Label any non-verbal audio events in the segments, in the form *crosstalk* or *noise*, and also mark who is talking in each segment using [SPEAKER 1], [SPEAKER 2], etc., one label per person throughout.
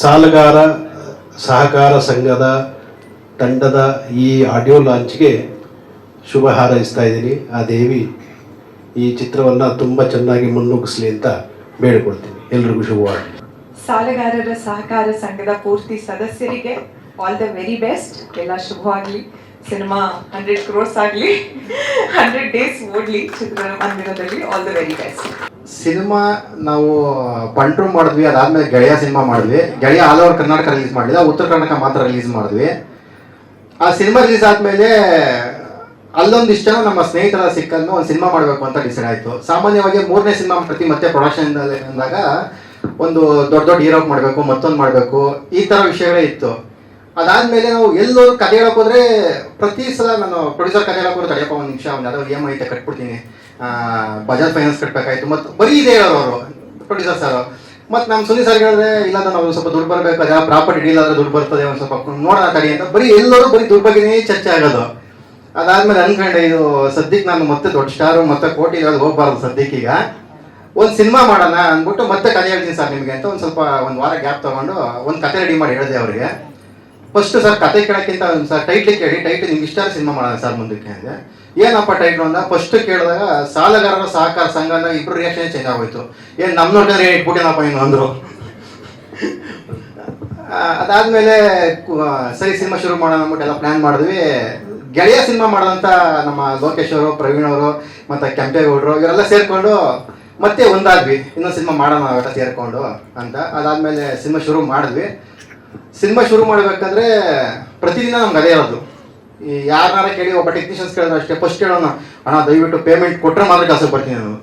[SPEAKER 1] ಸಾಲಗಾರ, ಸಹಕಾರ ಸಂಘದ ತಂಡದ ಈ ಆಡಿಯೋ ಲಾಂಚ್ಗೆ ಶುಭ ಹಾರೈಸ್ತಾ ಇದ್ದೀನಿ. ಆ ದೇವಿ ಈ ಚಿತ್ರವನ್ನು ತುಂಬ ಚೆನ್ನಾಗಿ ಮುನ್ನುಗ್ಗಿಸ್ಲಿ ಅಂತ ಬೇಡಿಕೊಳ್ತೀನಿ. ಎಲ್ರಿಗೂ ಶುಭವಾಗಲಿ
[SPEAKER 2] ಸಾಲಗಾರರ ಸಹಕಾರ ಸಂಘದ ಪೂರ್ತಿ ಸದಸ್ಯರಿಗೆ ಆಲ್ ದ ವೆರಿ ಬೆಸ್ಟ್ ಎಲ್ಲ ಶುಭವಾಗಲಿ ಸಿನಿಮಾ ಹಂಡ್ರೆಡ್ ಕ್ರೋರ್ಸ್ ಆಗಲಿ. ಹಂಡ್ರೆಡ್ ಡೇಸ್ ಓಡ್ಲಿ ಚಿತ್ರಮಂದಿರದಲ್ಲಿ all the very best
[SPEAKER 3] cinema ನಾವು ಪಂಟ್ರೂಮ್ ಮಾಡಿದ್ವಿ, ಅದಾದ್ಮೇಲೆ ಗೆಳೆಯ ಸಿನಿಮಾ ಮಾಡಿದ್ವಿ. ಗೆಳೆಯ ಆಲ್ ಓವರ್ ಕರ್ನಾಟಕ ರಿಲೀಸ್ ಮಾಡಿಲ್ಲ ಉತ್ತರ ಕರ್ನಾಟಕ ಮಾತ್ರ ರಿಲೀಸ್ ಮಾಡಿದ್ವಿ. ಆ ಸಿನಿಮಾ ರಿಲೀಸ್ ಆದ್ಮೇಲೆ ಅಲ್ಲೊಂದಿಷ್ಟ ನಮ್ಮ ಸ್ನೇಹಿತರ ಸಿಕ್ಕನ್ನು ಒಂದು ಸಿನಿಮಾ ಮಾಡಬೇಕು ಅಂತ ಡಿಸೈಡ್ ಆಯಿತು. ಸಾಮಾನ್ಯವಾಗಿ ಮೂರನೇ ಸಿನಿಮಾ ಪ್ರತಿ ಮತ್ತೆ ಪ್ರೊಡಕ್ಷನ್ ಅಂದಾಗ ಒಂದು ದೊಡ್ಡ ದೊಡ್ಡ ಹೀರೋ ಮಾಡಬೇಕು, ಮತ್ತೊಂದು ಮಾಡಬೇಕು, ಈ ಥರ ವಿಷಯಗಳೇ ಇತ್ತು. ಅದಾದ್ಮೇಲೆ ನಾವು ಎಲ್ಲೋ ಕತೆ ಹೇಳೋಕೆ ಹೋದ್ರೆ ಪ್ರತಿ ಸಲ ನಾನು ಪ್ರೊಡ್ಯೂಸರ್ ಕತೆ ಹೇಳೋಕೆ ಹೋದ್ರೆ ತಡೆಯಪ್ಪ ಒಂದು ನಿಮಿಷ ಒಂದು ಯಾವ್ದೋ ಇ ಎಂ ಐತೆ ಕಟ್ಬಿಡ್ತೀನಿ. ಬಜಾಜ್ ಫೈನಾನ್ಸ್ ಕಟ್ಟಬೇಕಾಯ್ತು ಮತ್ತು ಬರೀ ಇದೆ ಅವರು ಪ್ರೊಡ್ಯೂಸರ್ ಸರ್ ಮತ್ತು ನಮ್ಮ ಸುನಿ ಸರ್ ಹೇಳಿದ್ರೆ ಇಲ್ಲ ನಾವು ಸ್ವಲ್ಪ ದುಡ್ಡು ಬರಬೇಕು ಆ ಪ್ರಾಪರ್ಟಿ ಡೀಲ್ ಆದ್ರೆ ದುಡ್ಡು ಬರ್ತದೆ ಒಂದು ಸ್ವಲ್ಪ ನೋಡೋಣ ತಡಿ ಅಂತ. ಬರೀ ಎಲ್ಲರೂ ಬರೀ ದುಡ್ಡು ಬಗ್ಗೆನೇ ಚರ್ಚೆ ಆಗೋದು. ಅದಾದ್ಮೇಲೆ ಅನ್ಕೊಂಡೆ ಇದು ಸದ್ಯಕ್ಕೆ ನಾನು ಮತ್ತೆ ದೊಡ್ಡ ಸ್ಟಾರು ಮತ್ತೆ ಕೋಟಿ ಹೋಗ್ಬಾರ್ದು ಈಗ. ಒಂದು ಸಿನಿಮಾ ಮಾಡೋಣ ಅಂದ್ಬಿಟ್ಟು ಮತ್ತೆ ಕತೆ ಹೇಳ್ತೀನಿ ಸರ್ ನಿಮಗೆ ಅಂತ ಒಂದು ಸ್ವಲ್ಪ ಒಂದು ವಾರ ಗ್ಯಾಪ್ ತಗೊಂಡು ಒಂದು ಕತೆ ರೆಡಿ ಮಾಡಿ ಹೇಳಿದೆ ಅವರಿಗೆ. ಫಸ್ಟ್ ಸರ್ ಕತೆ ಕೇಳೋಕ್ಕಿಂತ ಒಂದು ಸರ್ ಟೈಟ್ಲಿ ಕೇಳಿ ಟೈಟ್ಲಿ ನಿಮ್ಗೆ ಇಷ್ಟ ಸಿನಿಮಾ ಮಾಡೋಣ ಸರ್ ಮುಂದಕ್ಕೆ. ಅಂದೆ ಏನಪ್ಪ ಟೈಟ್ಲು ಅಂದ ಫಸ್ಟ್ ಕೇಳಿದಾಗ ಸಾಲಗಾರರ ಸಹಕಾರ ಸಂಘ ಇಬ್ರು ರಿಯಾಕ್ಷನ್ ಚೇಂಜ್ ಆಗೋಯ್ತು. ಏನು ನಮ್ಮ ನೋಡಿದ್ರೆ ಇಟ್ಬಿಟ್ಟೇನಪ್ಪ ಏನು ಅಂದರು. ಅದಾದ್ಮೇಲೆ ಸರಿ ಸಿನಿಮಾ ಶುರು ಮಾಡೋಣ ಅಂದ್ಬಿಟ್ಟು ಎಲ್ಲ ಪ್ಲಾನ್ ಮಾಡಿದ್ವಿ. ಗೆಳೆಯ ಸಿನಿಮಾ ಮಾಡೋದಂತ ನಮ್ಮ ಲೋಕೇಶ್ ಅವರು, ಪ್ರವೀಣ್ ಅವರು, ಮತ್ತೆ ಕೆಂಪೇಗೌಡರು, ಇವರೆಲ್ಲ ಸೇರ್ಕೊಂಡು ಮತ್ತೆ ಒಂದಾದ್ವಿ. ಇನ್ನೊಂದು ಸಿನಿಮಾ ಮಾಡೋಣ ಅವೆಲ್ಲ ಸೇರ್ಕೊಂಡು ಅಂತ. ಅದಾದ್ಮೇಲೆ ಸಿನಿಮಾ ಶುರು ಮಾಡಿದ್ವಿ. ಸಿನಿಮಾ ಶುರು ಮಾಡಬೇಕಾದ್ರೆ ಪ್ರತಿದಿನ ನಮ್ಗೆ ಅದೇ ಇರೋದು. ಈ ಯಾರನ್ನಾರ ಕೇಳಿ ಒಬ್ಬ ಟೆಕ್ನಿಷಿಯನ್ಸ್ ಕೇಳಿದ್ರೆ ಅಷ್ಟೇ ಫಸ್ಟ್ ಕೇಳೋಣ. ಅಣ್ಣ, ದಯವಿಟ್ಟು ಪೇಮೆಂಟ್ ಕೊಟ್ಟರೆ ಮಾತ್ರ ಕೆಲಸ ಬರ್ತೀನಿ ನಾನು.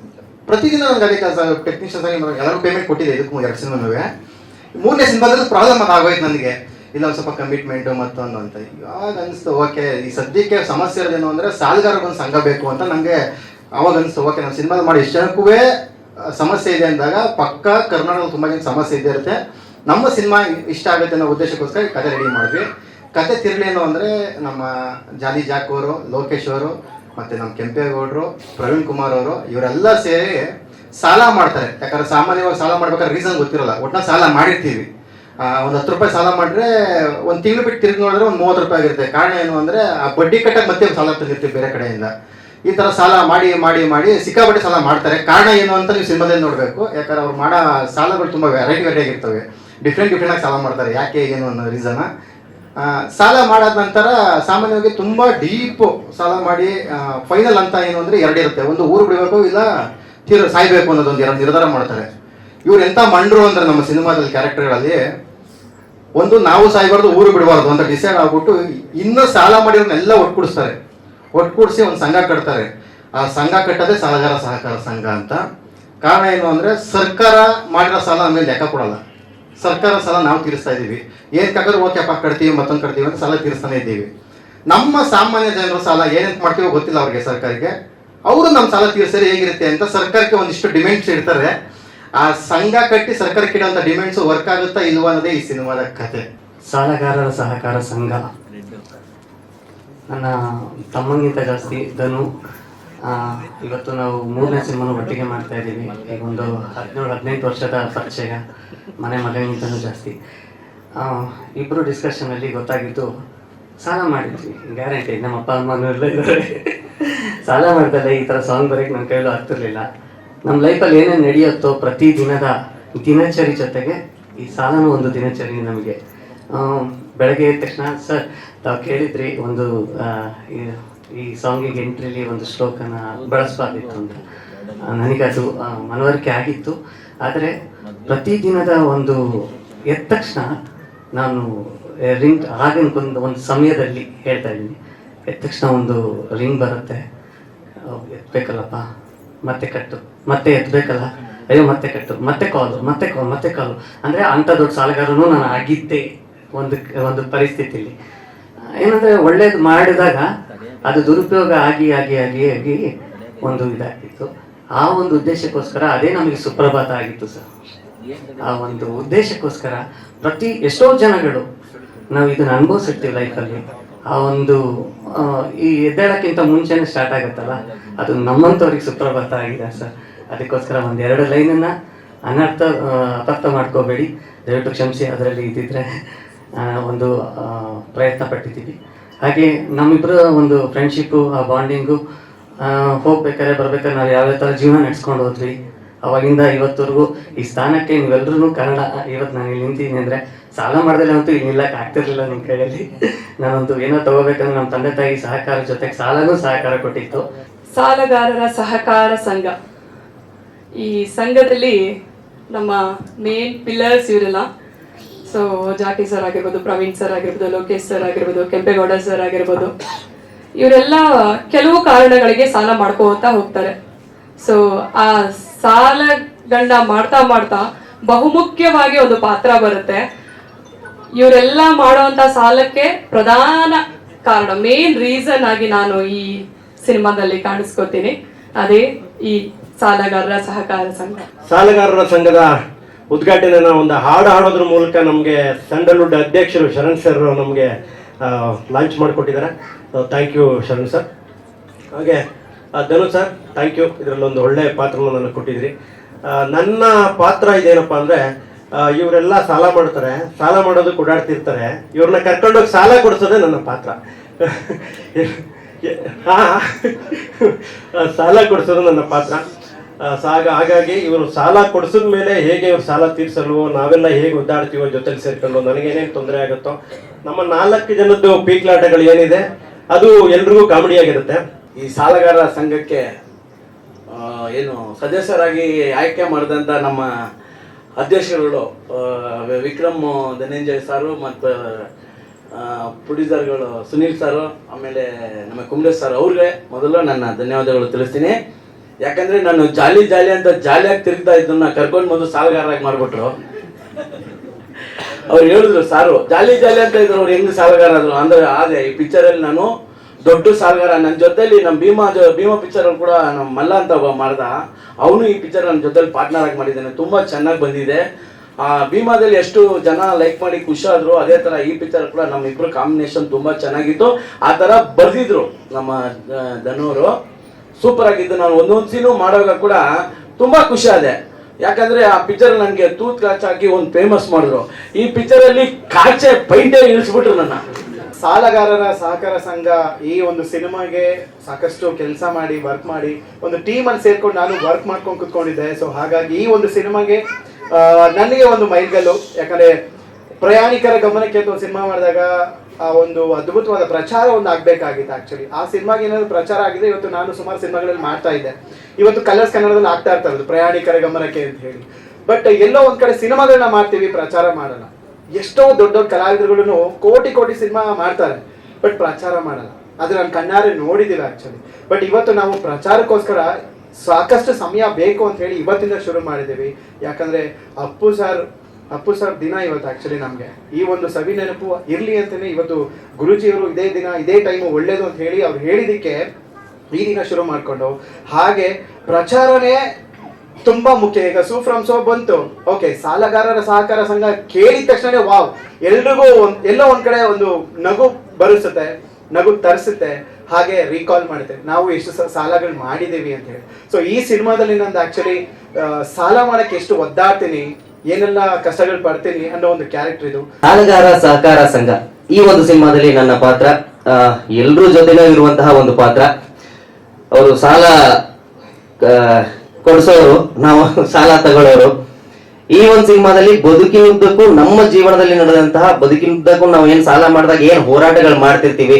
[SPEAKER 3] ಪ್ರತಿದಿನ ನನಗೆ ಅದೇ ಕೆಲಸ ಟೆಕ್ನಿಷಿಯನ್ಸ್ ಆಗಿ ಎಲ್ಲರೂ ಪೇಮೆಂಟ್ ಕೊಟ್ಟಿದೆ ಇದಕ್ಕೂ ಎರಡು ಸಿನಿಮಾನೂ. ಮೂರನೇ ಸಿನಿಮಾದಲ್ಲಿ ಪ್ರಾಬ್ಲಮ್ ಅದಾಗೋಯ್ತು ನನಗೆ. ಇಲ್ಲ, ಒಂದು ಸ್ವಲ್ಪ ಕಮಿಟ್ಮೆಂಟು ಮತ್ತೊಂದು ಅಂತ. ಇವಾಗ ಅನಿಸ್ತು ಓಕೆ ಈ ಸದ್ಯಕ್ಕೆ ಸಮಸ್ಯೆ ಇರೋದೇನು ಅಂದರೆ ಸಾಲಗಾರಗೊಂದು ಸಂಘ ಬೇಕು ಅಂತ ನನಗೆ ಅವಾಗ ಅನಿಸ್ತು. ಓಕೆ ನಾನು ಸಿನಿಮಾ ಮಾಡಿ ಇಷ್ಟಕ್ಕೂ ಸಮಸ್ಯೆ ಇದೆ ಅಂದಾಗ ಪಕ್ಕ ಕರ್ನಾಟಕದಲ್ಲಿ ತುಂಬ ಜನ ಸಮಸ್ಯೆ ಇದ್ದೇ ಇರುತ್ತೆ. ನಮ್ಮ ಸಿನಿಮಾ ಇಷ್ಟ ಆಗುತ್ತೆ ಅನ್ನೋ ಉದ್ದೇಶಕ್ಕೋಸ್ಕರ ಕತೆ ರೆಡಿ ಮಾಡಿದ್ವಿ. ಕತೆ ತಿರ್ಲೇನು ಅಂದರೆ ನಮ್ಮ ಜಾಲಿ ಜಾಕ್ ಅವರು, ಲೋಕೇಶ್ ಅವರು, ಮತ್ತು ನಮ್ಮ ಕೆಂಪೇಗೌಡರು, ಪ್ರವೀಣ್ ಕುಮಾರ್ ಅವರು, ಇವರೆಲ್ಲ ಸೇರಿ ಸಾಲ ಮಾಡ್ತಾರೆ. ಯಾಕಂದ್ರೆ ಸಾಮಾನ್ಯವಾಗಿ ಸಾಲ ಮಾಡ್ಬೇಕಾದ್ರೆ ರೀಸನ್ ಗೊತ್ತಿರಲ್ಲ. ಒಟ್ಟು ಸಾಲ ಮಾಡಿರ್ತೀವಿ. ಒಂದು ಹತ್ತು ರೂಪಾಯಿ ಸಾಲ ಮಾಡಿದ್ರೆ ಒಂದು ತಿಂಗಳು ಬಿಟ್ಟು ತಿರುಗಿ ನೋಡಿದ್ರೆ ಒಂದು ಮೂವತ್ತು ರೂಪಾಯಿ ಆಗಿರುತ್ತೆ. ಕಾರಣ ಏನು ಅಂದರೆ ಆ ಬಡ್ಡಿ ಕಟ್ಟಕ್ಕೆ ಮತ್ತೆ ಸಾಲ ತಂದಿರ್ತೀವಿ ಬೇರೆ ಕಡೆಯಿಂದ. ಈ ಥರ ಸಾಲ ಮಾಡಿ ಮಾಡಿ ಮಾಡಿ ಸಿಕ್ಕಾಪಟ್ಟೆ ಸಾಲ ಮಾಡ್ತಾರೆ. ಕಾರಣ ಏನು ಅಂತ ನೀವು ಸಿನಿಮಾದಲ್ಲಿ ನೋಡಬೇಕು. ಯಾಕಂದ್ರೆ ಅವ್ರು ಮಾಡೋ ಸಾಲಗಳು ತುಂಬ ವೆರೈಟಿ ವೆರೈಟಿ ಆಗಿರ್ತವೆ. ಡಿಫ್ರೆಂಟ್ ಡಿಫ್ರೆಂಟಾಗಿ ಸಾಲ ಮಾಡ್ತಾರೆ. ಯಾಕೆ, ಏನು ಅನ್ನೋ ರೀಸನ್ ಸಾಲ ಮಾಡಾದ ನಂತರ ಸಾಮಾನ್ಯವಾಗಿ ತುಂಬ ಡೀಪ್ ಸಾಲ ಮಾಡಿ ಫೈನಲ್ ಅಂತ ಏನು ಅಂದರೆ ಎರಡಿರುತ್ತೆ ಒಂದು ಊರು ಬಿಡಬೇಕು ಇಲ್ಲ ತೀರ ಸಾಯ್ಬೇಕು ಅನ್ನೋದೊಂದು ಎರಡು ನಿರ್ಧಾರ ಮಾಡ್ತಾರೆ. ಇವ್ರು ಎಂಥ ಮಂಡ್ರು ಅಂದ್ರೆ ನಮ್ಮ ಸಿನಿಮಾದಲ್ಲಿ ಕ್ಯಾರೆಕ್ಟರ್ಗಳಲ್ಲಿ ಒಂದು ನಾವು ಸಾಯ್ಬಾರ್ದು, ಊರು ಬಿಡಬಾರ್ದು ಅಂತ ಡಿಸೈಡ್ ಆಗ್ಬಿಟ್ಟು ಇನ್ನೂ ಸಾಲ ಮಾಡಿರೋನ್ನೆಲ್ಲ ಒಟ್ಕೂಡಿಸ್ತಾರೆ. ಒಟ್ಕೂಡಿಸಿ ಒಂದು ಸಂಘ ಕಟ್ತಾರೆ. ಆ ಸಂಘ ಕಟ್ಟದೆ ಸಾಲಗಾರ ಸಹಕಾರ ಸಂಘ ಅಂತ. ಕಾರಣ ಏನು ಅಂದರೆ ಸರ್ಕಾರ ಮಾಡಿರೋ ಸಾಲ ಆಮೇಲೆ ಲೆಕ್ಕ ಕೊಡಲ್ಲ. ಸರ್ಕಾರ ಸಾಲ ನಾವು ತೀರಿಸ್ತಾ ಇದ್ದೀವಿ. ಏನು ಓಕೆ ಓಕೆಪ್ಪ ಕಟ್ತೀವಿ, ಮತ್ತೊಂದು ಕಟ್ತೀವಿ ಅಂತ ಸಾಲ ತೀರಿಸ್ತಾನೆ ಇದ್ದೀವಿ. ನಮ್ಮ ಸಾಮಾನ್ಯ ಜನರ ಸಾಲ ಏನೇನು ಮಾಡ್ತೀವೋ ಗೊತ್ತಿಲ್ಲ ಅವ್ರಿಗೆ ಸರ್ಕಾರಕ್ಕೆ ಅವರು ನಮ್ಮ ಸಾಲ ತೀರಿಸಿದ್ರೆ ಹೇಗಿರುತ್ತೆ ಅಂತ ಸರ್ಕಾರಕ್ಕೆ ಒಂದಿಷ್ಟು ಡಿಮ್ಯಾಂಡ್ಸ್ ಇಡ್ತಾರೆ. ಆ ಸಂಘ ಕಟ್ಟಿ ಸರ್ಕಾರಕ್ಕೆ ಇಡುವಂಥ ಡಿಮ್ಯಾಂಡ್ಸ್ ವರ್ಕ್ ಆಗುತ್ತಾ ಇಲ್ವಾ ಅನ್ನೋದೇ ಈ ಸಿನಿಮಾದ ಕತೆ.
[SPEAKER 4] ಸಾಲಗಾರರ ಸಹಕಾರ ಸಂಘ. ನನ್ನ ತಮ್ಮಂಗಿಂತ ಜಾಸ್ತಿ ಧನು ಇವತ್ತು ನಾವು ಮೂರನೇ ಸಿನಿಮಾನು ಒಟ್ಟಿಗೆ ಮಾಡ್ತಾ ಇದ್ದೀವಿ. ಈಗ ಒಂದು ಹದಿನೇಳು, ಹದಿನೆಂಟು ವರ್ಷದ ಪರಿಚಯ. ಮನೆ ಮಗನಿಗಿಂತನೂ ಜಾಸ್ತಿ. ಇಬ್ಬರು ಡಿಸ್ಕಷನಲ್ಲಿ ಗೊತ್ತಾಗಿದ್ದು ಸಾಲ ಮಾಡಿದ್ವಿ. ಗ್ಯಾರಂಟಿ ನಮ್ಮ ಅಪ್ಪ ಅಮ್ಮನೂ ಎಲ್ಲ ಇದ್ದಾರೆ. ಸಾಲ ಮಾಡ್ದಲ್ಲ ಈ ಥರ ಸಾಂಗ್ ಬರೋಕ್ಕೆ ನಮ್ಮ ಕೈಲೂ ಆಗ್ತಿರ್ಲಿಲ್ಲ. ನಮ್ಮ ಲೈಫಲ್ಲಿ ಏನೇನು ನಡೆಯುತ್ತೋ ಪ್ರತಿ ದಿನದ ದಿನಚರಿ ಜೊತೆಗೆ ಈ ಸಾಲನೂ ಒಂದು ದಿನಚರಿ ನಮಗೆ. ಬೆಳಗ್ಗೆ ಎದ್ದ ತಕ್ಷಣ, ಸರ್, ತಾವು ಕೇಳಿದ್ರಿ, ಒಂದು ಈ- ಸಾಂಗಿಗೆ ಎಂಟ್ರಿಲಿ ಒಂದು ಶ್ಲೋಕನ ಬಳಸಬಾರ್ದಿತ್ತು ಅಂತ. ನನಗೆ ಅದು ಮನವರಿಕೆ ಆಗಿತ್ತು. ಆದರೆ ಪ್ರತಿದಿನದ ಒಂದು ಎದ್ದ ತಕ್ಷಣ ನಾನು ರಿಂಗ್ ಆಗಿನ ಒಂದು ಸಮಯದಲ್ಲಿ ಹೇಳ್ತಾ ಇದ್ದೀನಿ. ಎದ್ದ ತಕ್ಷಣ ಒಂದು ರಿಂಗ್ ಬರುತ್ತೆ. ಎತ್ತಬೇಕಲ್ಲಪ್ಪ ಮತ್ತೆ ಕಟ್ಟು. ಮತ್ತೆ ಎತ್ತಬೇಕಲ್ಲ ಅಯ್ಯೋ, ಮತ್ತೆ ಕಟ್ಟು. ಮತ್ತೆ ಕಾಲು. ಮತ್ತೆ ಕಾಲ್. ಮತ್ತೆ ಕಾಲು. ಅಂದರೆ ಅಂಥ ದೊಡ್ಡ ಸಾಲಗಾರನು ನಾನು ಆಗಿದ್ದೆ ಒಂದು ಒಂದು ಪರಿಸ್ಥಿತಿಲಿ. ಏನಂದರೆ ಒಳ್ಳೇದು ಮಾಡಿದಾಗ ಅದು ದುರುಪಯೋಗ ಆಗಿ ಆಗಿ ಆಗಿ ಆಗಿ ಒಂದು ಇದಾಗಿತ್ತು ಆ ಒಂದು ಉದ್ದೇಶಕ್ಕೋಸ್ಕರ ಅದೇ ನಮಗೆ ಸುಪ್ರಭಾತ ಆಗಿತ್ತು ಸರ್. ಆ ಒಂದು ಉದ್ದೇಶಕ್ಕೋಸ್ಕರ ಪ್ರತಿ ಎಷ್ಟೋ ಜನಗಳು ನಾವು ಇದನ್ನ ಅನುಭವಿಸಿರ್ತೀವಿ ಲೈಫಲ್ಲಿ ಆ ಒಂದು ಈ ಎದ್ದೇಳಕ್ಕಿಂತ ಮುಂಚೆನೆ ಸ್ಟಾರ್ಟ್ ಆಗುತ್ತಲ್ಲ? ಅದು ನಮ್ಮಂಥವ್ರಿಗೆ ಸುಪ್ರಭಾತ ಆಗಿದೆ ಸರ್. ಅದಕ್ಕೋಸ್ಕರ ಒಂದೆರಡು ಲೈನನ್ನು ಅನರ್ಥ ಅಪರ್ಥ ಮಾಡ್ಕೋಬೇಡಿ. ದಯವಿಟ್ಟು ಕ್ಷಮಿಸಿ, ಅದರಲ್ಲಿ ಇದ್ದಿದ್ರೆ ಒಂದು ಪ್ರಯತ್ನ ಪಟ್ಟಿದ್ದೀವಿ. ಹಾಗೆ ನಮ್ಮಿಬ್ಬರ ಒಂದು ಫ್ರೆಂಡ್ಶಿಪ್ಪು ಆ ಬಾಂಡಿಂಗು ಹೋಗ್ಬೇಕಾದ್ರೆ ಬರ್ಬೇಕಾದ್ರೆ ನಾವು ಯಾವ್ಯಾವ ಥರ ಜೀವನ ನಡೆಸ್ಕೊಂಡು ಹೋದ್ವಿ. ಅವಾಗಿಂದ ಇವತ್ತವರೆಗೂ ಈ ಸ್ಥಾನಕ್ಕೆ ನೀವೆಲ್ಲರೂ ಕನ್ನಡ ಇವತ್ತು ನಾನು ಇಲ್ಲಿ ನಿಂತಿದ್ದೀನಿ ಅಂದರೆ ಸಾಲ ಮಾಡ್ದಲೆ ಅಂತೂ ಇಲ್ಲಿ ನಿಲ್ಲಕ್ಕೆ ಆಗ್ತಿರ್ಲಿಲ್ಲ ನಿಮ್ಮ ಕೈಯಲ್ಲಿ. ನಾನಂತೂ ಏನೋ ತಗೋಬೇಕಂದ್ರೆ ನಮ್ಮ ತಂದೆ ತಾಯಿ ಸಹಕಾರ ಜೊತೆಗೆ ಸಾಲನೂ ಸಹಕಾರ ಕೊಟ್ಟಿತ್ತು.
[SPEAKER 5] ಸಾಲಗಾರರ ಸಹಕಾರ ಸಂಘ. ಈ ಸಂಘದಲ್ಲಿ ನಮ್ಮ ಮೇನ್ ಪಿಲ್ಲರ್ಸ್ ಇವರೆಲ್ಲ. ಸೊ ಜಾಕಿ ಸರ್ ಆಗಿರ್ಬೋದು ಪ್ರವೀಣ್ ಸರ್ ಆಗಿರ್ಬೋದು ಲೋಕೇಶ್ ಸರ್ ಆಗಿರ್ಬೋದು ಕೆಂಪೇಗೌಡ ಸರ್ ಆಗಿರ್ಬೋದು, ಇವರೆಲ್ಲ ಕೆಲವು ಕಾರಣಗಳಿಗೆ ಸಾಲ ಮಾಡ್ಕೋತಾ ಹೋಗ್ತಾರೆ. ಸೊ ಆ ಸಾಲಗಳನ್ನ ಮಾಡ್ತಾ ಮಾಡ್ತಾ ಬಹುಮುಖ್ಯವಾಗಿ ಒಂದು ಪಾತ್ರ ಬರುತ್ತೆ. ಇವರೆಲ್ಲ ಮಾಡುವಂತ ಸಾಲಕ್ಕೆ ಪ್ರಧಾನ ಕಾರಣ ಮೇನ್ ರೀಸನ್ ಆಗಿ ನಾನು ಈ ಸಿನಿಮಾದಲ್ಲಿ ಕಾಣಿಸ್ಕೊತೀನಿ. ಅದೇ ಈ ಸಾಲಗಾರರ ಸಹಕಾರ ಸಂಘ.
[SPEAKER 6] ಸಾಲಗಾರರ ಸಂಘದ ಉದ್ಘಾಟನೆನ ಒಂದು ಹಾಡು ಹಾಡೋದ್ರ ಮೂಲಕ ನಮಗೆ ಸ್ಯಾಂಡಲ್ವುಡ್ ಅಧ್ಯಕ್ಷರು ಶರಣ್ ಸರ್ ನಮಗೆ ಲಾಂಚ್ ಮಾಡಿಕೊಟ್ಟಿದ್ದಾರೆ ಥ್ಯಾಂಕ್ ಯು ಶರಣ್ ಸರ್ ಹಾಗೆ ಧನು ಸರ್ ಥ್ಯಾಂಕ್ ಯು ಇದರಲ್ಲಿ ಒಂದು ಒಳ್ಳೆ ಪಾತ್ರವನ್ನು ನನಗೆ ಕೊಟ್ಟಿದ್ರಿ. ನನ್ನ ಪಾತ್ರ ಇದೇನಪ್ಪ ಅಂದರೆ ಇವರೆಲ್ಲ ಸಾಲ ಮಾಡ್ತಾರೆ. ಸಾಲ ಮಾಡೋದು ಓಡಾಡ್ತಿರ್ತಾರೆ. ಇವ್ರನ್ನ ಕರ್ಕೊಂಡೋಗಿ ಸಾಲ ಕೊಡಿಸೋದೇ ನನ್ನ ಪಾತ್ರ. *laughs* *laughs* ಸಾಲ ಕೊಡಿಸೋದು ನನ್ನ ಪಾತ್ರ. ಸಾಗ ಹಾಗಾಗಿ ಇವರು ಸಾಲ ಕೊಡಿಸಿದ ಮೇಲೆ ಹೇಗೆ ಇವ್ರು ಸಾಲ ತೀರಿಸಲು ನಾವೆಲ್ಲ ಹೇಗೆ ಒದ್ದಾಡ್ತೀವೋ ಜೊತೆಲಿ ಸೇರ್ಕೊಂಡು ನನಗೇನೇನು ತೊಂದರೆ ಆಗುತ್ತೋ, ನಮ್ಮ ನಾಲ್ಕು ಜನದ್ದು ಪೀಕ್ಲಾಟಗಳು ಏನಿದೆ, ಅದು ಎಲ್ರಿಗೂ ಕಾಮಿಡಿ ಆಗಿರುತ್ತೆ
[SPEAKER 7] ಈ ಸಾಲಗಾರರ ಸಂಘಕ್ಕೆ ಏನು ಸದಸ್ಯರಾಗಿ ಆಯ್ಕೆ ಮಾಡಿದಂಥ ನಮ್ಮ ಅಧ್ಯಕ್ಷರುಗಳು ವಿಕ್ರಮ್ ಧನಂಜಯ್ ಸಾರು ಮತ್ತು ಪ್ರೊಡ್ಯೂಸರ್ಗಳು ಸುನೀಲ್ ಸಾರು, ಆಮೇಲೆ ನಮ್ಮ ಕುಮರೇಶ್ ಸರ್ ಅವ್ರಿಗೆ ಮೊದಲು ನನ್ನ ಧನ್ಯವಾದಗಳು ತಿಳಿಸ್ತೀನಿ. ಯಾಕಂದ್ರೆ ನಾನು ಜಾಲಿ ಜಾಲಿ ಅಂತ ಜಾಲಿಯಾಗಿ ತಿರುಗ್ತಾ ಇದ್ದನ್ನ ಕರ್ಕೊಂಡು ಬಂದು ಸಾಲಗಾರರಾಗಿ ಮಾಡ್ಬಿಟ್ರು. ಅವ್ರು ಹೇಳಿದ್ರು ಸಾರು ಜಾಲಿ ಜಾಲಿ ಅಂತ ಇದ್ರು ಅವ್ರು ಹೆಂಗ್ ಸಾಲಗಾರ ಆದ್ರು ಅಂದ್ರೆ ಆದ್ರೆ ಈ ಪಿಕ್ಚರ್ ಅಲ್ಲಿ ನಾನು ದೊಡ್ಡ ಸಾಲಗಾರ ನನ್ನ ಜೊತೆಲಿ ನಮ್ಮ ಭೀಮಾ ಭೀಮಾ ಪಿಕ್ಚರ್ ಕೂಡ ನಮ್ಮ ಮಲ್ಲ ಅಂತ ಒಬ್ಬ ಮಾಡ್ದ. ಅವನು ಈ ಪಿಕ್ಚರ್ ನನ್ನ ಜೊತೆಲಿ ಪಾರ್ಟ್ನರ್ ಆಗಿ ಮಾಡಿದ್ದಾನೆ ತುಂಬಾ ಚೆನ್ನಾಗಿ ಬಂದಿದೆ. ಆ ಭೀಮಾದಲ್ಲಿ ಎಷ್ಟು ಜನ ಲೈಕ್ ಮಾಡಿ ಖುಷಿ ಆದ್ರು ಅದೇ ತರ ಈ ಪಿಕ್ಚರ್ ಕೂಡ ನಮ್ಮ ಇಬ್ರು ಕಾಂಬಿನೇಷನ್ ತುಂಬಾ ಚೆನ್ನಾಗಿತ್ತು. ಆ ತರ ಬರ್ದಿದ್ರು ನಮ್ಮ ಆ, ಧನುವರು ಸೂಪರ್ ಆಗಿದ್ದು ನಾನು ಒಂದೊಂದು ಸೀನು ಮಾಡುವಾಗ ಕೂಡ ತುಂಬಾ ಖುಷಿ ಆದೆ. ಯಾಕಂದ್ರೆ ಆ ಪಿಕ್ಚರ್ ನನಗೆ ತೂತ್ ಕಾಚ್ ಒಂದು ಫೇಮಸ್ ಮಾಡಿದ್ರು. ಈ ಪಿಕ್ಚರ್ ಅಲ್ಲಿ ಕಾಚೆ ಪೈಂಟೇ ಇಳಿಸ್ಬಿಟ್ರು ನನ್ನ.
[SPEAKER 8] ಸಾಲಗಾರರ ಸಹಕಾರ ಸಂಘ ಈ ಒಂದು ಸಿನಿಮಾಗೆ ಸಾಕಷ್ಟು ಕೆಲಸ ಮಾಡಿ ವರ್ಕ್ ಮಾಡಿ, ಒಂದು ಟೀಮ್ ಅಲ್ಲಿ ಸೇರ್ಕೊಂಡು ನಾನು ವರ್ಕ್ ಮಾಡ್ಕೊಂಡು ಕುತ್ಕೊಂಡಿದ್ದೆ. ಸೊ ಹಾಗಾಗಿ ಈ ಒಂದು ಸಿನಿಮಾಗೆ ನನಗೆ ಒಂದು ಮೈಲ್ಗಲ್ಲು. ಯಾಕಂದ್ರೆ ಪ್ರಯಾಣಿಕರ ಗಮನಕ್ಕೆ ಒಂದು ಸಿನಿಮಾ ಮಾಡಿದಾಗ ಆ ಒಂದು ಅದ್ಭುತವಾದ ಪ್ರಚಾರ ಒಂದು ಆಗ್ಬೇಕಾಗಿತ್ತು ಆಕ್ಚುಲಿ ಆ ಸಿನಿಮಾಗೆ ಏನಾದ್ರು ಪ್ರಚಾರ ಆಗಿದೆ? ಇವತ್ತು ನಾನು ಸುಮಾರು ಸಿನಿಮಾಗಳಲ್ಲಿ ಮಾಡ್ತಾ ಇದ್ದೆ. ಇವತ್ತು ಕಲರ್ಸ್ ಕನ್ನಡದಲ್ಲಿ ಆಗ್ತಾ ಇರ್ತಾ ಇರೋದು, ಪ್ರಯಾಣಿಕರ ಗಮನಕ್ಕೆ ಅಂತ ಹೇಳಿ. ಬಟ್ ಎಲ್ಲೋ ಒಂದ್ ಕಡೆ ಸಿನಿಮಾಗಳನ್ನ ಮಾಡ್ತೀವಿ, ಪ್ರಚಾರ ಮಾಡಲ್ಲ. ಎಷ್ಟೋ ದೊಡ್ಡ ದೊಡ್ಡ ಕಲಾವಿದರುಗಳು ಕೋಟಿ ಕೋಟಿ ಸಿನಿಮಾ ಮಾಡ್ತಾರೆ ಬಟ್ ಪ್ರಚಾರ ಮಾಡಲ್ಲ. ಅದು ನಾನು ಕಣ್ಣಾರೆ ನೋಡಿದ್ದೀವಿ ಆಕ್ಚುಲಿ ಬಟ್ ಇವತ್ತು ನಾವು ಪ್ರಚಾರಕ್ಕೋಸ್ಕರ ಸಾಕಷ್ಟು ಸಮಯ ಬೇಕು ಅಂತ ಹೇಳಿ ಇವತ್ತಿಂದ ಶುರು ಮಾಡಿದ್ದೀವಿ. ಯಾಕಂದ್ರೆ ಅಪ್ಪು ಸರ್ ಅಪ್ಪು ಸರ್, ದಿನ ಇವತ್ತು ಆಕ್ಚುಲಿ ನಮಗೆ. ಈ ಒಂದು ಸವಿ ನೆನಪು ಇರ್ಲಿ ಅಂತಾನೆ ಇವತ್ತು ಗುರುಜಿಯವರು ಇದೇ ದಿನ, ಇದೇ ಟೈಮು ಒಳ್ಳೇದು ಅಂತ ಹೇಳಿ ಅವ್ರು ಹೇಳಿದಕ್ಕೆ ಈ ದಿನ ಶುರು ಮಾಡಿಕೊಂಡು. ಹಾಗೆ ಪ್ರಚಾರನೇ ತುಂಬಾ ಮುಖ್ಯ. ಈಗ ಸೂ ಫ್ರಮ್ ಸೋ ಬಂತು. ಓಕೆ ಸಾಲಗಾರರ ಸಹಕಾರ ಸಂಘ ಕೇಳಿದ ತಕ್ಷಣ ವಾವ್ ಎಲ್ರಿಗೂ ಎಲ್ಲೋ ಒಂದ್ ಕಡೆ ಒಂದು ನಗು ಬರಿಸುತ್ತೆ, ನಗು ತರಿಸುತ್ತೆ, ಹಾಗೆ ರೀಕಾಲ್ ಮಾಡುತ್ತೆ. ನಾವು ಎಷ್ಟು ಸಾಲಗಳು ಮಾಡಿದ್ದೀವಿ ಅಂತ ಹೇಳಿ. ಸೊ ಈ ಸಿನಿಮಾದಲ್ಲಿ ನಂದು ಆಕ್ಚುಲಿ ಸಾಲ ಮಾಡಕ್ಕೆ ಎಷ್ಟು ಒದ್ದಾಡ್ತೀನಿ ಏನೆಲ್ಲ ಕಷ್ಟಗಳು ಪಡ್ತೀನಿ ಅನ್ನೋ ಒಂದು ಕ್ಯಾರೆಕ್ಟರ್ ಇದು.
[SPEAKER 9] ಸಾಲಗಾರ ಸಹಕಾರ ಸಂಘ. ಈ ಒಂದು ಸಿನಿಮಾದಲ್ಲಿ ನನ್ನ ಪಾತ್ರ ಎಲ್ರೂ ಜೊತೆನೂ ಇರುವಂತಹ ಒಂದು ಪಾತ್ರ. ಅವರು ಸಾಲ ಕೊಡಿಸೋರು, ನಾವು ಸಾಲ ತಗೊಳ್ಳೋರು. ಈ ಒಂದು ಸಿನಿಮಾದಲ್ಲಿ ಬದುಕಿನುದ್ದಕ್ಕೂ, ನಮ್ಮ ಜೀವನದಲ್ಲಿ ನಡೆದಂತಹ ಬದುಕಿನುದ್ದಕ್ಕೂ ನಾವು ಏನ್ ಸಾಲ ಮಾಡಿದಾಗ ಏನ್ ಹೋರಾಟಗಳು ಮಾಡ್ತಿರ್ತೀವಿ.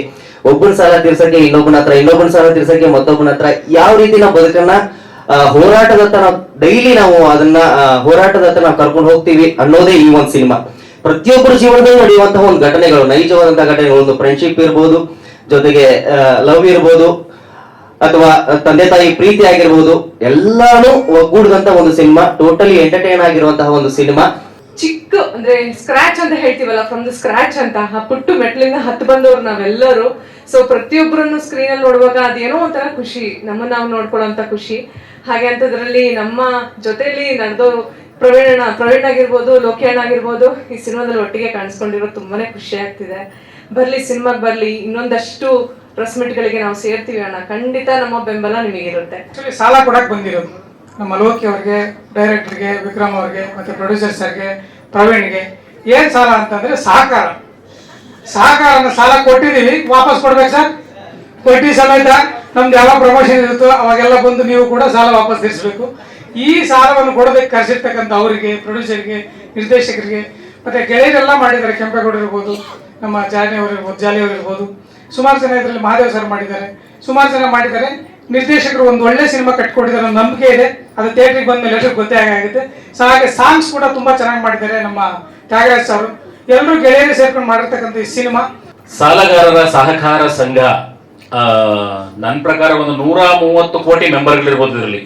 [SPEAKER 9] ಒಬ್ಬನ ಸಾಲ ತೀರ್ಸಕ್ಕೆ ಇನ್ನೊಬ್ಬನ ಹತ್ರ, ಇನ್ನೊಬ್ಬನ ಸಾಲ ತೀರ್ಸಕ್ಕೆ ಮತ್ತೊಬ್ಬನ ಹತ್ರ, ಯಾವ ರೀತಿ ನಾವು ಬದುಕನ್ನ ಹೋರಾಟದತ್ತ ನಾವು ಡೈಲಿ ನಾವು ಅದನ್ನ ಹೋರಾಟದತ್ತ ನಾವು ಕರ್ಕೊಂಡು ಹೋಗ್ತೀವಿ ಅನ್ನೋದೇ ಈ ಒಂದು ಸಿನಿಮಾ. ಪ್ರತಿಯೊಬ್ಬರ ಜೀವನದಲ್ಲಿ ನಡೆಯುವಂತಹ ಒಂದು ಘಟನೆಗಳು ನೈಜವಾದಂತಹ ಘಟನೆಗಳು, ಒಂದು ಫ್ರೆಂಡ್ಶಿಪ್ ಇರ್ಬೋದು, ಜೊತೆಗೆ ಲವ್ ಇರ್ಬೋದು, ಅಥವಾ ತಂದೆ ತಾಯಿ ಪ್ರೀತಿ ಆಗಿರ್ಬೋದು, ಎಲ್ಲಾನು ಒಗ್ಗೂಡಿದಂತ ಒಂದು ಸಿನಿಮಾ ಟೋಟಲಿ ಎಂಟರ್ಟೈನ್ ಆಗಿರುವಂತಹ ಒಂದು ಸಿನಿಮಾ.
[SPEAKER 2] ಚಿಕ್ಕ, ಅಂದ್ರೆ ಸ್ಕ್ರಾಚ್ ಅಂತ ಹೇಳ್ತೀವಲ್ಲ ಫ್ರಮ್ ದ ಸ್ಕ್ರಾಚ್ ಅಂತ ಪುಟ್ಟು ಮೆಟ್ಲಿಂದ ಹತ್ತು ಬಂದವ್ರು ನಾವೆಲ್ಲರೂ. ಸೊ ಪ್ರತಿಯೊಬ್ಬರನ್ನು ಸ್ಕ್ರೀನ್ ಅಲ್ಲಿ ನೋಡುವಾಗ ಅದೇನೋ ಒಂಥರ ಖುಷಿ, ನಮ್ಮನ್ನ ನಾವು ನೋಡ್ಕೊಳ್ಳೋ ಖುಷಿ. ಹಾಗೆ ಅಂತದ್ರಲ್ಲಿ ನಮ್ಮ ಜೊತೆಲಿ ನನ್ನದು ಪ್ರವೀಣ ಪ್ರವೀಣ್ ಆಗಿರ್ಬೋದು ಲೋಕಿಯಣ್ಣ ಆಗಿರ್ಬೋದು, ಈ ಸಿನಿಮಾದಲ್ಲಿ ಒಟ್ಟಿಗೆ ಕಾಣಿಸ್ಕೊಂಡಿರೋದು ತುಂಬಾನೇ ಖುಷಿ ಆಗ್ತಿದೆ. ಬರ್ಲಿ, ಸಿನಿಮಾಗ್ ಬರ್ಲಿ, ಇನ್ನೊಂದಷ್ಟು ಪ್ರೆಸ್ ಗಳಿಗೆ ನಾವು ಸೇರ್ತೀವಿ ಅಣ್ಣ. ಖಂಡಿತ ನಮ್ಮ ಬೆಂಬಲ ನಿಮಗಿರುತ್ತೆ.
[SPEAKER 10] ಸಾಲ ಕೊಡಕ್ ಬಂದಿರೋದು. ನಮ್ಮ ಲೋಕಿ ಅವ್ರಿಗೆ ಡೈರೆಕ್ಟರ್ಗೆ ವಿಕ್ರಮ್ ಅವ್ರಿಗೆ, ಮತ್ತೆ ಪ್ರೊಡ್ಯೂಸರ್ ಅವ್ರಿಗೆ ಪ್ರವೀಣ್ಗೆ. ಏನ್ ಸಾಲ ಅಂತಂದ್ರೆ ಸಹಕಾರ. ಸಹಕಾರನ ಸಾಲ ಕೊಟ್ಟಿದ್ದೀವಿ, ವಾಪಸ್ ಕೊಡ್ಬೇಕು ಸರ್? ಬಡ್ಡಿ ಸಮೇತ ನಮ್ದು ಯಾವ ಪ್ರಮೋಷನ್ ಇರುತ್ತೋ ಅವಾಗೆಲ್ಲ ಬಂದು ನೀವು ಕೂಡ ಸಾಲ ವಾಪಸ್ ತೀರಿಸಬೇಕು. ಈ ಸಾಲವನ್ನು ಕೊಡೋದಕ್ಕೆ ಕರೆಸಿರ್ತಕ್ಕಂಥ ಅವರಿಗೆ ಪ್ರೊಡ್ಯೂಸರ್ಗೆ ನಿರ್ದೇಶಕರಿಗೆ, ಮತ್ತೆ ಗೆಳೆಯರೆಲ್ಲ ಮಾಡಿದ್ದಾರೆ ಕೆಂಪೇಗೌಡ ಇರ್ಬೋದು, ನಮ್ಮ ಜಾನಿ ಅವರು ಇರ್ಬೋದು, ಜಾಲಿ ಅವರಿರ್ಬೋದು ಸುಮಾರು ಜನ ಇದರಲ್ಲಿ ಮಹಾದೇವ್ ಸರ್ ಮಾಡಿದ್ದಾರೆ. ಸುಮಾರು ಜನ ಮಾಡಿದ್ದಾರೆ. ನಿರ್ದೇಶಕರು ಒಂದು ಒಳ್ಳೆ ಸಿನಿಮಾ ಕಟ್ಕೊಟ್ಟಿದ್ದಾರೆ ಅನ್ನೋ ನಂಬಿಕೆ ಇದೆ. ಅದು ಥಿಯೇಟ್ರಿಗೆ ಬಂದ ಮೇಲೆ ಎಲ್ಲರಿಗೂ ಗೊತ್ತೇ ಆಗುತ್ತೆ ಸೊ ಹಾಗೆ ಸಾಂಗ್ಸ್ ಕೂಡ ತುಂಬಾ ಚೆನ್ನಾಗಿ ಮಾಡಿದ್ದಾರೆ ನಮ್ಮ ತ್ಯಾಗರಾಜ್ ಸರ್ ಎಲ್ಲರೂ ಗೆಳೆಯರೇ ಸೇರ್ಕೊಂಡು ಮಾಡಿರ್ತಕ್ಕಂಥ ಈ ಸಿನಿಮಾ.
[SPEAKER 11] ಸಾಲಗಾರರ ಸಹಕಾರ ಸಂಘ. ನನ್ನ ಪ್ರಕಾರ ಒಂದು ನೂರ ಮೂವತ್ತು ಕೋಟಿ ಮೆಂಬರ್ಗಳಿರ್ಬೋದು ಇದರಲ್ಲಿ.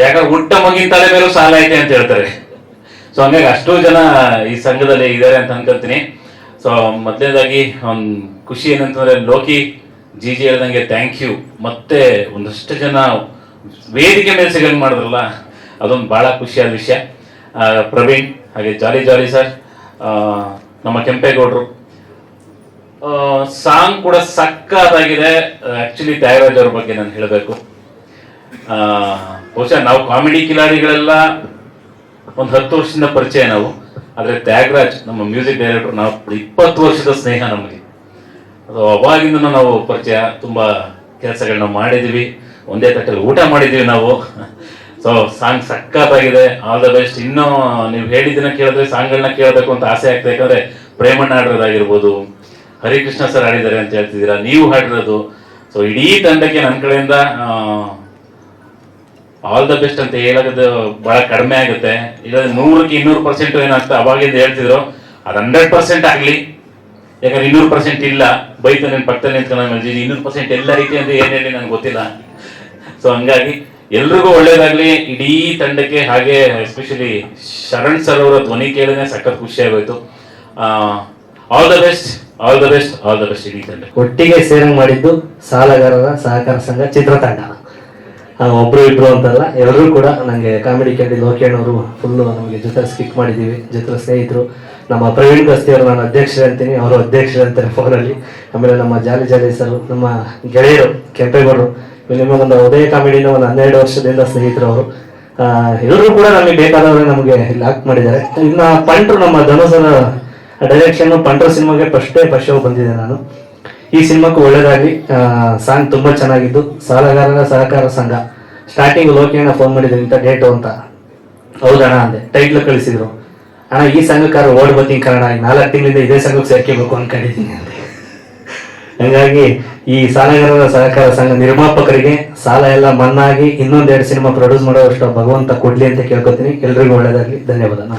[SPEAKER 11] ಯಾಕಂದ್ರೆ ಹುಟ್ಟ ಮಗಿನ ತಲೆ ಮೇಲೂ ಸಾಲ ಐತೆ ಅಂತ ಹೇಳ್ತಾರೆ. ಸೊ ಹಂಗಾಗಿ ಅಷ್ಟು ಜನ ಈ ಸಂಘದಲ್ಲಿ ಇದ್ದಾರೆ ಅಂತ ಅನ್ಕೊಂತೀನಿ ಸೊ ಮೊದಲನೇದಾಗಿ ಖುಷಿ ಏನಂತಂದ್ರೆ ಲೋಕಿ ಜಿ ಜಿ ಹೇಳ್ದಂಗೆ ಥ್ಯಾಂಕ್ ಯು ಮತ್ತೆ ಒಂದಷ್ಟು ಜನ ವೇದಿಕೆ ಮೇಲೆ ಸಿಗಂಗ್ ಮಾಡಿದ್ರಲ್ಲ, ಅದೊಂದು ಬಹಳ ಖುಷಿಯಾದ ವಿಷಯ. ಪ್ರವೀಣ್, ಹಾಗೆ ಜಾಲಿ ಜಾಲಿ ಸರ್ ನಮ್ಮ ಕೆಂಪೇಗೌಡರು. ಸಾಂಗ್ ಕೂಡ ಸಕ್ಕತ್ತಾಗಿದೆ. ಆಕ್ಚುಲಿ ತ್ಯಾಗರಾಜ್ ಅವ್ರ ಬಗ್ಗೆ ನಾನು ಹೇಳಬೇಕು. ಬಹುಶಃ ನಾವು ಕಾಮಿಡಿ ಕಿಲಾಡಿಗಳೆಲ್ಲ ಒಂದು ಹತ್ತು ವರ್ಷದಿಂದ ಪರಿಚಯ ನಾವು. ಆದರೆ ತ್ಯಾಗರಾಜ್, ನಮ್ಮ ಮ್ಯೂಸಿಕ್ ಡೈರೆಕ್ಟರ್, ನಾವು ಇಪ್ಪತ್ತು ವರ್ಷದ ಸ್ನೇಹ ನಮಗೆ. ಅದು ಅವಾಗಿಂದ ನಾವು ಪರಿಚಯ, ತುಂಬಾ ಕೆಲಸಗಳನ್ನ ಮಾಡಿದೀವಿ. ಒಂದೇ ತಟ್ಟಲ್ಲಿ ಊಟ ಮಾಡಿದೀವಿ ನಾವು. ಸೊ ಸಾಂಗ್ ಸಕ್ಕತ್ತಾಗಿದೆ. ಆಲ್ ದ ಬೆಸ್ಟ್ ಇನ್ನೂ ನೀವು ಹೇಳಿದ್ದನ್ನ ಕೇಳಿದ್ರೆ ಸಾಂಗ್ಗಳನ್ನ ಕೇಳಬೇಕು ಅಂತ ಆಸೆ ಆಗ್ತದೆ ಯಾಕಂದ್ರೆ ಪ್ರೇಮಣ್ಣ ಹಾಡಿರೋದಾಗಿರ್ಬೋದು ಹರಿಕೃಷ್ಣ ಸರ್ ಹಾಡಿದ್ದಾರೆ ಅಂತ ಹೇಳ್ತಿದ್ದೀರಾ? ನೀವು ಹಾಡಿರೋದು. ಸೊ ಇಡೀ ತಂಡಕ್ಕೆ ನನ್ನ ಕಡೆಯಿಂದ ಆಲ್ ದ ಬೆಸ್ಟ್ ಅಂತ ಹೇಳೋದು ಬಹಳ ಕಡಿಮೆ ಆಗುತ್ತೆ. ಇಲ್ಲ ನೂರಕ್ಕೆ ಇನ್ನೂರು ಪರ್ಸೆಂಟ್ ಏನಾಗ್ತಾ ಅವಾಗಿಂದ ಹೇಳ್ತಿದ್ರು. ಅದು ಹಂಡ್ರೆಡ್ ಪರ್ಸೆಂಟ್ ಆಗಲಿ. ಯಾಕಂದ್ರೆ ಇನ್ನೂರು ಪರ್ಸೆಂಟ್ ಇಲ್ಲ. ಬೈತ ನಿನ್ನ ಪಕ್ಕದಲ್ಲಿ ನಿಂತ್ಕೊಂಡು ಇನ್ನೂರು ಪರ್ಸೆಂಟ್ ಎಲ್ಲ ರೀತಿ ಅಂತ ಏನು ಹೇಳಿ ನನಗೆ ಗೊತ್ತಿಲ್ಲ. ಸೊ ಹಂಗಾಗಿ ಎಲ್ರಿಗೂ ಒಳ್ಳೇದಾಗ್ಲಿ. ಇಡೀ ತಂಡಕ್ಕೆ ಹಾಗೆ ಎಸ್ಪೆಷಲಿ ಶರಣ್ ಸರ್ ಅವರ ಧ್ವನಿ ಕೇಳಿದ್ರೆ ಸಖತ್ ಖುಷಿ ಆಗೋಯ್ತು. All the best all the best all the best ಇಡೀ ತಂಡ.
[SPEAKER 12] ಒಟ್ಟಿಗೆ ಸೇರಂಗ್ ಮಾಡಿದ್ದು ಸಾಲಗಾರರ ಸಹಕಾರ ಸಂಘ ಚಿತ್ರತಂಡ. ಒಬ್ರು ಇಬ್ರು ಅಂತಲ್ಲ ಎಲ್ಲರೂ ಕೂಡ ನನಗೆ ಕಾಮಿಡಿ ಕ್ಯಾಂಡಿ ಲೋಕೇಣ್ ಅವರು ಫುಲ್ಲು ನಮಗೆ ಜೊತೆ ಸ್ಕಿಕ್ ಮಾಡಿದ್ದೀವಿ, ಜೊತೆ ಸ್ನೇಹಿತರು. ನಮ್ಮ ಪ್ರವೀಣ್ ಅವರು ನಾನು ಅಧ್ಯಕ್ಷರೇ ಅಂತೀನಿ, ಅವರು ಅಧ್ಯಕ್ಷರೇ ಅಂತಾರೆ ಫೋನಲ್ಲಿ ಆಮೇಲೆ ನಮ್ಮ ಜಾಲಿ ಜಾಲಿ ಸರ್, ನಮ್ಮ ಗೆಳೆಯರು, ಕೆಂಪೇಗೌಡರು. ನಿಮಗೊಂದು ಉದಯ ಕಾಮಿಡಿನ ಒಂದು ಹನ್ನೆರಡು ವರ್ಷದಿಂದ ಸ್ನೇಹಿತರು ಅವರು. ಎಲ್ಲರೂ ಕೂಡ ನಮಗೆ ಬೇಕಾದವರೇ ನಮಗೆ ಇಲ್ಲಿ ಮಾಡಿದ್ದಾರೆ. ಇನ್ನು ಪಂಟ್ರು ನಮ್ಮ ಧನುಸರ ಡೈರೆಕ್ಷನ್ ಪಂಡ್ರ ಸಿನಿಮಾಗೆ ಫಸ್ಟೇ ಫಸ್ಟ್ ಶೋ ಬಂದಿದೆ ನಾನು. ಈ ಸಿನಿಮಾಕ್ಕೂ ಒಳ್ಳೇದಾಗಿ ಸಾಂಗ್ ತುಂಬಾ ಚೆನ್ನಾಗಿದ್ದು. ಸಾಲಗಾರರ ಸಹಕಾರ ಸಂಘ. ಸ್ಟಾರ್ಟಿಂಗ್ ಲೋಕಿಯಣ್ಣ ಫೋನ್ ಮಾಡಿದ್ರು, ಇಂಥ ಡೇಟು ಅಂತ. ಹೌದಣ್ಣ ಅಂದೆ. ಟೈಟ್ಲ್ ಕಳಿಸಿದ್ರು. ಅಣ್ಣ, ಈ ಸಂಘಕ್ಕಾರ ಓಡ್ ಬರ್ತೀನಿ ಕಾರಣ ನಾಲ್ಕು ತಿಂಗಳಿಂದ ಇದೇ ಸಂಘಕ್ಕೆ ಸೇರ್ಕೋಬೇಕು ಅನ್ಕೊಂಡಿದ್ದೀನಿ ಅಂದೆ. ಹಂಗಾಗಿ ಈ ಸಾಲಗಾರರ ಸಹಕಾರ ಸಂಘ ನಿರ್ಮಾಪಕರಿಗೆ ಸಾಲ ಎಲ್ಲ ಮನ್ನಾಗಿ ಇನ್ನೊಂದೆರಡು ಸಿನಿಮಾ ಪ್ರೊಡ್ಯೂಸ್ ಮಾಡೋಷ್ಟು ಭಗವಂತ ಕೊಡ್ಲಿ ಅಂತ ಕೇಳ್ಕೊತೀನಿ. ಎಲ್ರಿಗೂ ಒಳ್ಳೇದಾಗ್ಲಿ. ಧನ್ಯವಾದ